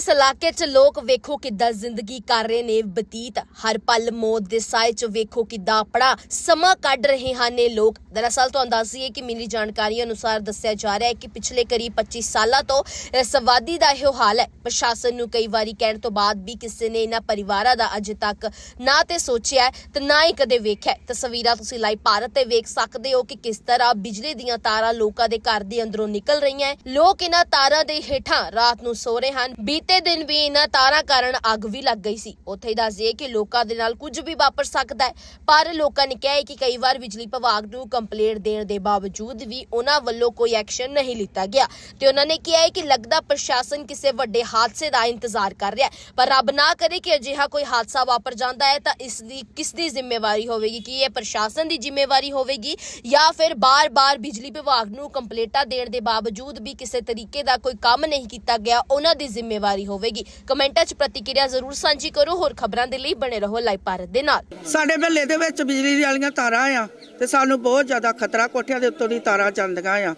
ਇਸ ਇਲਾਕੇ 'ਚ ਲੋਕ ਵੇਖੋ ਕਿੱਦਾਂ ਜ਼ਿੰਦਗੀ ਕਰ ਰਹੇ ਨੇ ਬਤੀਤ। ਹਰ ਪਲ ਮੌਤ ਦੇ ਸਾਏ 'ਚ ਵੇਖੋ ਕਿੱਦਾਂ ਆਪਣਾ ਸਮਾਂ ਕੱਢ ਰਹੇ ਹਨ ਇਹ ਲੋਕ। ਦਰਅਸਲ ਤੁਹਾਨੂੰ ਦੱਸ ਦਈਏ ਕਿ ਮਿਲੀ ਜਾਣਕਾਰੀ ਅਨੁਸਾਰ ਦੱਸਿਆ ਜਾ ਰਿਹਾ ਹੈ ਕਿ ਪਿਛਲੇ ਕਰੀਬ 25 ਸਾਲਾਂ ਤੋਂ ਇਸ ਦਾ ਇਹੋ ਹਾਲ ਹੈ। ਪ੍ਰਸ਼ਾਸਨ ਨੂੰ ਕਈ ਵਾਰੀ ਕਹਿਣ ਤੋਂ ਬਾਅਦ ਵੀ ਕਿਸੇ ਨੇ ਇਹਨਾਂ ਪਰਿਵਾਰਾਂ ਦਾ ਅਜੇ ਤੱਕ ਨਾ ਤੇ ਸੋਚਿਆ ਤੇ ਨਾ ਹੀ ਕਦੇ ਵੇਖਿਆ ਤਸਵੀਰਾਂ ਤੁਸੀਂ ਲਾਈਵ ਭਾਰਤ ਤੇ ਵੇਖ ਸਕਦੇ ਹੋ ਕਿ ਕਿਸ ਤਰ੍ਹਾਂ ਬਿਜਲੀ ਦੀਆਂ ਤਾਰਾਂ ਲੋਕਾਂ ਦੇ ਘਰ ਦੇ ਅੰਦਰੋਂ ਨਿਕਲ ਰਹੀਆਂ ਲੋਕ ਇਹਨਾਂ ਤਾਰਾਂ ਦੇ ਹੇਠਾਂ ਰਾਤ ਨੂੰ ਸੋ ਰਹੇ ਹਨ। ਬੀਤੇ ਦਿਨ ਵੀ ਇਹਨਾਂ ਤਾਰਾਂ ਕਾਰਨ ਅੱਗ ਵੀ ਲੱਗ ਗਈ ਸੀ। ਉੱਥੇ ਹੀ ਦੱਸ ਦਈਏ ਕਿ ਲੋਕਾਂ ਦੇ ਨਾਲ ਕੁਝ ਵੀ ਵਾਪਰ ਸਕਦਾ ਹੈ, ਪਰ ਲੋਕਾਂ ਨੇ ਕਿਹਾ ਹੈ ਕਿ ਕਈ ਵਾਰ ਬਿਜਲੀ ਵਿਭਾਗ ਨੂੰ ਕੰਪਲੇਂਟ ਦੇਣ ਦੇ ਬਾਵਜੂਦ ਵੀ ਉਹਨਾਂ ਵੱਲੋਂ ਕੋਈ ਐਕਸ਼ਨ ਨਹੀਂ ਲਿੱਤਾ ਗਿਆ। ਤੇ ਉਹਨਾਂ ਨੇ ਕਿਹਾ ਹੈ ਕਿ ਲੱਗਦਾ ਪ੍ਰਸ਼ਾਸਨ ਕਿਸੇ ਵੱਡੇ ਹਾਦਸੇ ਦਾ ਇੰਤਜ਼ਾਰ ਕਰ ਰਿਹਾ ਹੈ। ਪਰ ਰੱਬ ਨਾ ਕਰੇ ਕਿ ਅਜਿਹਾ ਕੋਈ ਹਾਦਸਾ ਵਾਪਰ ਜਾਂਦਾ ਹੈ ਤਾਂ ਇਸ ਦੀ ਕਿਸ ਦੀ ਜ਼ਿੰਮੇਵਾਰੀ ਹੋਵੇਗੀ? ਕਿ ਇਹ ਪ੍ਰਸ਼ਾਸਨ ਦੀ ਜ਼ਿੰਮੇਵਾਰੀ ਹੋਵੇਗੀ ਜਾਂ ਫਿਰ ਬਾਰ-ਬਾਰ ਬਿਜਲੀ ਵਿਭਾਗ ਨੂੰ ਕੰਪਲੇਂਟਾਂ ਦੇਣ ਦੇ ਬਾਵਜੂਦ ਵੀ ਕਿਸੇ ਤਰੀਕੇ ਦਾ ਕੋਈ ਕੰਮ ਨਹੀਂ ਕੀਤਾ ਗਿਆ, ਉਹਨਾਂ ਦੀ ਜ਼ਿੰਮੇਵਾਰੀ ਹੋਵੇਗੀ। ਕਮੈਂਟਾਂ 'ਚ ਪ੍ਰਤੀਕਿਰਿਆ ਜ਼ਰੂਰ ਸਾਂਝੀ ਕਰੋ। ਹੋਰ ਖਬਰਾਂ ਦੇ ਲਈ ਬਣੇ ਰਹੋ ਲਾਈਵ ਭਾਰਤ ਦੇ ਨਾਲ। ਸਾਡੇ ਮਹੱਲੇ ਦੇ ਵਿੱਚ ਬਿਜਲੀ ਵਾਲੀਆਂ ਤਾਰਾਂ ਆ ਤੇ ਸਾਨੂੰ ਬਹੁਤ ਜ਼ਿਆਦਾ ਖਤਰਾ ਕੋਠਿਆਂ ਦੇ ਉੱਤੋਂ ਦੀ ਤਾਰਾਂ ਚੱਲਦੀਆਂ ਆ।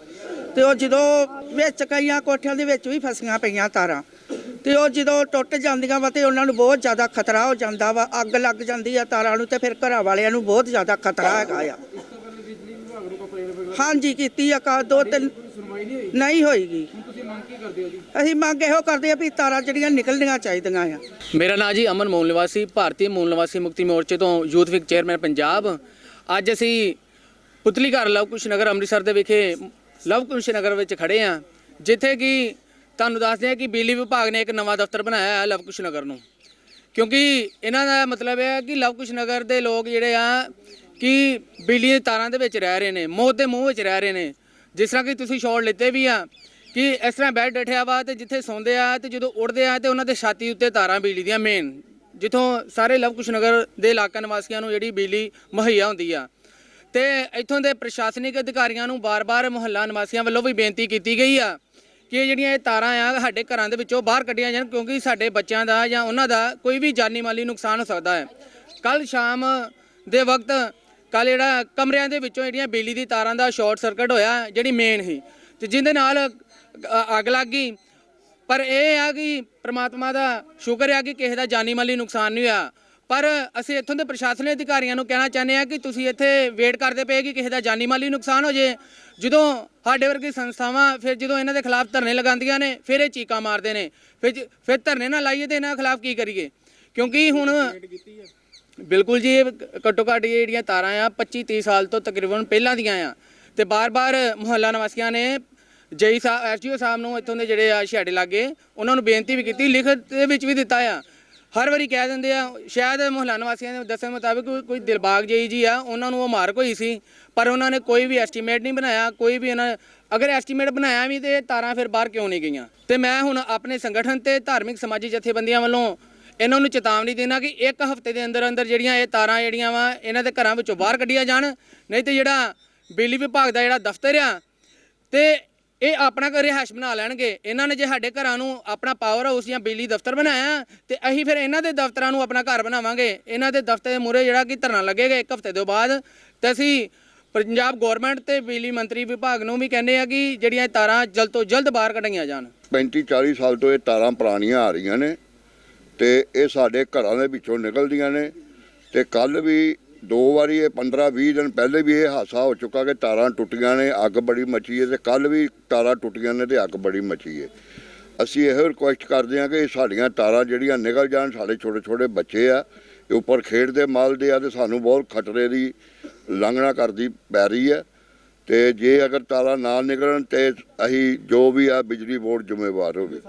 ਤੇ ਉਹ ਜਦੋਂ ਵਿੱਚ ਕਈਆਂ ਕੋਠਿਆਂ ਦੇ ਵਿੱਚ ਵੀ ਫਸੀਆਂ ਪਈਆਂ ਤਾਰਾਂ, ਤੇ ਉਹ ਜਦੋਂ ਟੁੱਟ ਜਾਂਦੀਆਂ ਵਾ ਤੇ ਉਹਨਾਂ ਨੂੰ ਬਹੁਤ ਜ਼ਿਆਦਾ ਖਤਰਾ ਹੋ ਜਾਂਦਾ ਵਾ। ਅੱਗ ਲੱਗ ਜਾਂਦੀ ਆ ਤਾਰਾਂ ਨੂੰ ਤੇ ਫਿਰ ਘਰਾਂ ਵਾਲਿਆਂ ਨੂੰ ਬਹੁਤ ਜ਼ਿਆਦਾ ਖਤਰਾ ਹੈਗਾ ਆ। ਹਾਂਜੀ, ਕੀਤੀ ਆ, ਕਾ ਦੋ ਤਿੰਨ ਨਹੀਂ ਹੋਈਗੀ ਅਸੀਂ ਮੰਗ ਇਹੋ ਕਰਦੇ ਆ ਵੀ ਤਾਰਾਂ ਜਿਹੜੀਆਂ ਨਿਕਲਣੀਆਂ ਚਾਹੀਦੀਆਂ ਆ। ਮੇਰਾ ਨਾਮ ਜੀ ਅਮਨ ਮੂਲ ਨਿਵਾਸੀ ਭਾਰਤੀ ਮੂਲ ਨਿਵਾਸੀ ਮੁਕਤੀ ਮੋਰਚੇ ਤੋਂ ਯੂਥ ਵਿਕ ਚੇਅਰਮੈਨ ਪੰਜਾਬ। ਅੱਜ ਅਸੀਂ ਪੁਤਲੀ ਘਰ ਲਵਕੁਸ਼ ਨਗਰ ਅੰਮ੍ਰਿਤਸਰ ਦੇ ਵਿਖੇ ਲਵਕੁਸ਼ ਨਗਰ ਵਿੱਚ ਖੜੇ ਆ ਜਿੱਥੇ ਕਿ ਤੁਹਾਨੂੰ ਦੱਸਦੇ ਆ ਕਿ ਬਿਜਲੀ ਵਿਭਾਗ ਨੇ ਇੱਕ ਨਵਾਂ ਦਫ਼ਤਰ ਬਣਾਇਆ ਹੈ ਲਵਕੁਸ਼ ਨਗਰ ਨੂੰ। ਕਿਉਂਕਿ ਇਹਨਾਂ ਦਾ ਮਤਲਬ ਇਹ ਹੈ ਕਿ ਲਵਕੁਸ਼ ਨਗਰ ਦੇ ਲੋਕ ਜਿਹੜੇ ਆ ਕਿ ਬਿਜਲੀ ਦੀਆਂ ਤਾਰਾਂ ਦੇ ਵਿੱਚ ਰਹਿ ਰਹੇ ਨੇ ਮੌਤ ਦੇ ਮੂੰਹ ਵਿੱਚ ਰਹਿ ਰਹੇ ਨੇ। ਜਿਸ ਤਰ੍ਹਾਂ ਕਿ ਤੁਸੀਂ ਸ਼ਾਟ ਲਿੱਤੇ ਵੀ ਆ ਕਿ ਇਸ ਤਰ੍ਹਾਂ ਬੈੱਡ ਡਠਿਆ ਵਾ ਤੇ ਜਿੱਥੇ ਸੌਂਦੇ ਆ ਤੇ ਜਦੋਂ ਉੱਠਦੇ ਆ ਤੇ ਉਹਨਾਂ ਦੇ ਛਾਤੀ ਉੱਤੇ ਤਾਰਾਂ ਬਿਜਲੀ ਦੀਆਂ ਮੇਨ ਜਿੱਥੋਂ ਸਾਰੇ ਲਵਕੁਸ਼ ਨਗਰ ਦੇ ਇਲਾਕਾ ਨਿਵਾਸੀਆਂ ਨੂੰ ਜਿਹੜੀ ਬਿਜਲੀ ਮੁਹੱਈਆ ਹੁੰਦੀ ਆ। ਤੇ ਇੱਥੋਂ ਦੇ ਪ੍ਰਸ਼ਾਸਨਿਕ ਅਧਿਕਾਰੀਆਂ ਨੂੰ ਬਾਰ-ਬਾਰ ਮੁਹੱਲਾ ਨਿਵਾਸੀਆਂ ਵੱਲੋਂ ਵੀ ਬੇਨਤੀ ਕੀਤੀ ਗਈ ਆ ਕਿ ਇਹ ਜਿਹੜੀਆਂ ਇਹ ਤਾਰਾਂ ਆ, ਸਾਡੇ ਘਰਾਂ ਦੇ ਵਿੱਚੋਂ ਬਾਹਰ ਕੱਢੀਆਂ ਜਾਣ ਕਿਉਂਕਿ ਸਾਡੇ ਬੱਚਿਆਂ ਦਾ ਜਾਂ ਉਹਨਾਂ ਦਾ ਕੋਈ ਵੀ ਜਾਨੀ ਮਾਲੀ ਨੁਕਸਾਨ ਹੋ ਸਕਦਾ ਹੈ। ਕੱਲ ਸ਼ਾਮ ਦੇ ਵਕਤ ਕੱਲ ਜਿਹੜਾ ਕਮਰਿਆਂ ਦੇ ਵਿੱਚੋਂ ਜਿਹੜੀਆਂ ਬਿਜਲੀ ਦੀ ਤਾਰਾਂ ਦਾ ਸ਼ਾਰਟ ਸਰਕਟ ਹੋਇਆ, ਜਿਹੜੀ ਮੇਨ ਸੀ। ਤੇ ਜਿਹਦੇ ਨਾਲ ਅੱਗ ਲੱਗ ਗਈ। ਪਰ ਇਹ ਆ ਕਿ ਪ੍ਰਮਾਤਮਾ ਦਾ ਸ਼ੁਕਰ ਆ ਕਿ ਕਿਸੇ ਦਾ ਜਾਨੀ ਮਾਲੀ ਨੁਕਸਾਨ ਨਹੀਂ ਹੋਇਆ। ਪਰ ਅਸੀਂ ਇੱਥੋਂ ਦੇ ਪ੍ਰਸ਼ਾਸਨਿਕ ਅਧਿਕਾਰੀਆਂ ਨੂੰ ਕਹਿਣਾ ਚਾਹੁੰਦੇ ਆ ਕਿ ਤੁਸੀਂ ਇੱਥੇ ਵੇਟ ਕਰਦੇ ਪਏ ਕਿ ਕਿਸੇ ਦਾ ਜਾਨੀ ਮਾਲੀ ਨੁਕਸਾਨ ਹੋ ਜੇ। ਜਦੋਂ ਸਾਡੇ ਵਰਗੀ ਸੰਸਥਾਵਾਂ ਫਿਰ ਜਦੋਂ ਇਹਨਾਂ ਦੇ ਖਿਲਾਫ ਧਰਨੇ ਲਗਾਉਂਦੀਆਂ ਨੇ, ਫਿਰ ਇਹ ਚੀਕਾਂ ਮਾਰਦੇ ਨੇ। ਫਿਰ ਫਿਰ ਧਰਨੇ ਨਾ ਲਾਈਏ ਤੇ ਇਹਨਾਂ ਖਿਲਾਫ ਕੀ ਕਰੀਏ? ਕਿਉਂਕਿ ਹੁਣ ਬਿਲਕੁਲ ਜੀ ਘੱਟੋ ਘੱਟ ਇਹ ਜਿਹੜੀਆਂ ਤਾਰਾਂ ਆ 25 30 ਸਾਲ ਤੋਂ ਤਕਰੀਬਨ ਪਹਿਲਾਂ ਦੀਆਂ ਆ। ਤੇ ਬਾਰ-ਬਾਰ ਮੁਹੱਲਾ ਨਿਵਾਸੀਆਂ ਨੇ ਜਈ ਸਾਹਿਬ ਐਸਡੀਓ ਸਾਹਿਬ ਨੂੰ ਇੱਥੋਂ ਦੇ ਜਿਹੜੇ ਆ ਛਾੜੇ ਲਾਗੇ, ਉਹਨਾਂ ਨੂੰ ਬੇਨਤੀ ਵੀ ਕੀਤੀ, ਲਿਖਤ ਦੇ ਵਿੱਚ ਵੀ ਦਿੱਤਾ ਆ। ਹਰ ਵਾਰੀ ਕਹਿ ਦਿੰਦੇ ਆ, ਸ਼ਾਇਦ ਮੁਹੱਲਾ ਨਿਵਾਸੀਆਂ ਦੇ ਦੱਸਣ ਮੁਤਾਬਕ ਕੋਈ- ਦਿਲਬਾਗ ਜਈ ਜੀ ਆ, ਉਹਨਾਂ ਨੂੰ ਉਹ ਮਾਰਕ ਹੋਈ ਸੀ, ਪਰ ਉਹਨਾਂ ਨੇ ਕੋਈ ਵੀ ਐਸਟੀਮੇਟ ਨਹੀਂ ਬਣਾਇਆ, ਕੋਈ ਵੀ ਇਹਨਾਂ, ਅਗਰ ਐਸਟੀਮੇਟ ਬਣਾਇਆ ਵੀ ਤੇ ਇਹ ਤਾਰਾਂ ਫਿਰ ਬਾਹਰ ਕਿਉਂ ਨਹੀਂ ਗਈਆਂ? ਤੇ ਮੈਂ ਹੁਣ ਆਪਣੇ ਸੰਗਠਨ ਤੇ ਧਾਰਮਿਕ ਸਮਾਜੀ ਜਥੇਬੰਦੀਆਂ ਵੱਲੋਂ ਇਹਨਾਂ ਨੂੰ ਚੇਤਾਵਨੀ ਦੇਣਾ ਕਿ ਇੱਕ ਹਫ਼ਤੇ ਦੇ ਅੰਦਰ ਅੰਦਰ ਜਿਹੜੀਆਂ ਇਹ ਤਾਰਾਂ ਜਿਹੜੀਆਂ ਵਾ, ਇਹਨਾਂ ਦੇ ਘਰਾਂ ਵਿੱਚੋਂ ਬਾਹਰ ਕੱਢੀਆਂ ਜਾਣ, ਨਹੀਂ ਤੇ ਜਿਹੜਾ ਬਿਜਲੀ ਵਿਭਾਗ ਦਾ ਜਿਹੜਾ ਦਫ਼ਤਰ ਆ, ਤੇ ਇਹ ਆਪਣਾ ਘਰ ਰਿਹਾਇਸ਼ ਬਣਾ ਲੈਣਗੇ। ਇਹਨਾਂ ਨੇ ਜੇ ਸਾਡੇ ਘਰਾਂ ਨੂੰ ਆਪਣਾ ਪਾਵਰ ਹਾਊਸ ਜਾਂ ਬਿਜਲੀ ਦਫ਼ਤਰ ਬਣਾਇਆ, ਤੇ ਅਸੀਂ ਫਿਰ ਇਹਨਾਂ ਦੇ ਦਫ਼ਤਰਾਂ ਨੂੰ ਆਪਣਾ ਘਰ ਬਣਾਵਾਂਗੇ। ਇਹਨਾਂ ਦੇ ਦਫ਼ਤਰ ਦੇ ਮੂਹਰੇ ਜਿਹੜਾ ਕਿ ਧਰਨਾ ਲੱਗੇਗਾ ਇੱਕ ਹਫ਼ਤੇ ਤੋਂ ਬਾਅਦ। ਤੇ ਅਸੀਂ ਪੰਜਾਬ ਗਵਰਨਮੈਂਟ ਤੇ ਬਿਜਲੀ ਮੰਤਰੀ ਵਿਭਾਗ ਨੂੰ ਵੀ ਕਹਿੰਦੇ ਆ ਕਿ ਜਿਹੜੀਆਂ ਇਹ ਤਾਰਾਂ ਜਲਦ ਤੋਂ ਜਲਦ ਬਾਹਰ ਕੱਢੀਆਂ ਜਾਣ। 35 40 ਸਾਲ ਤੋਂ ਇਹ ਤਾਰਾਂ ਪੁਰਾਣੀਆਂ ਆ ਰਹੀਆਂ ਨੇ ਤੇ ਇਹ ਸਾਡੇ ਘਰਾਂ ਦੇ ਵਿੱਚੋਂ ਨਿਕਲਦੀਆਂ ਨੇ। ਤੇ ਕੱਲ ਵੀ ਦੋ ਵਾਰੀ ਇਹ 15 20 ਦਿਨ ਪਹਿਲੇ ਵੀ ਇਹ ਹਾਦਸਾ ਹੋ ਚੁੱਕਾ ਕਿ ਤਾਰਾਂ ਟੁੱਟੀਆਂ ਨੇ, ਅੱਗ ਬੜੀ ਮੱਚੀ ਹੈ ਤੇ ਕੱਲ ਵੀ ਤਾਰਾਂ ਟੁੱਟੀਆਂ ਨੇ ਤੇ ਅੱਗ ਬੜੀ ਮੱਚੀ ਹੈ। ਅਸੀਂ ਇਹੋ ਰਿਕੁਐਸਟ ਕਰਦੇ ਹਾਂ ਕਿ ਸਾਡੀਆਂ ਤਾਰਾਂ ਜਿਹੜੀਆਂ ਨਿਕਲ ਜਾਣ, ਸਾਡੇ ਛੋਟੇ ਛੋਟੇ ਬੱਚੇ ਆ, ਇਹ ਉੱਪਰ ਖੇਡਦੇ ਮਾਲਦੇ ਆ ਤੇ ਸਾਨੂੰ ਬਹੁਤ ਖਤਰੇ ਦੀ ਲੰਘਣਾ ਕਰਦੀ ਪੈ ਰਹੀ ਹੈ। ਤੇ ਜੇ ਅਗਰ ਤਾਰਾਂ ਨਾ ਨਿਕਲਣ ਤੇ ਅਸੀਂ ਜੋ ਵੀ ਆ ਬਿਜਲੀ ਬੋਰਡ ਜ਼ਿੰਮੇਵਾਰ ਹੋਵੇ।